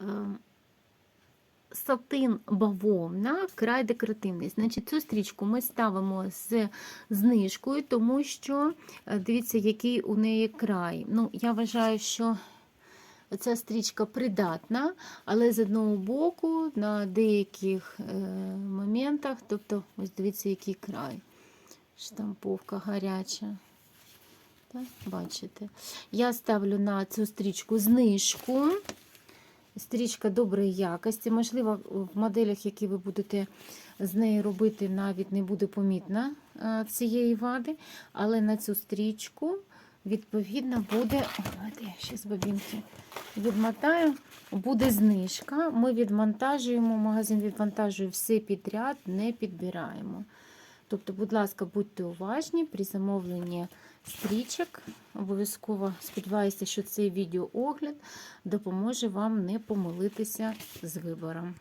е, сатин бавовна, край декоративний. Значить, цю стрічку ми ставимо з знижкою, тому що е, дивіться, який у неї край. Ну, я вважаю, що ця стрічка придатна, але з одного боку на деяких е, моментах, тобто, ось дивіться, який край. Штамповка гаряча. Так, бачите. Я ставлю на цю стрічку знижку. Стрічка доброї якості. Можливо, в моделях, які ви будете з нею робити, навіть не буде помітна е, цієї вади, але на цю стрічку, відповідно, буде. Ще з бобінки відмотаю. Буде знижка. Ми відвантажуємо, магазин відвантажує все підряд, не підбираємо. Тобто, будь ласка, будьте уважні при замовленні стрічок. Обов'язково сподіваюся, що цей відеоогляд допоможе вам не помилитися з вибором.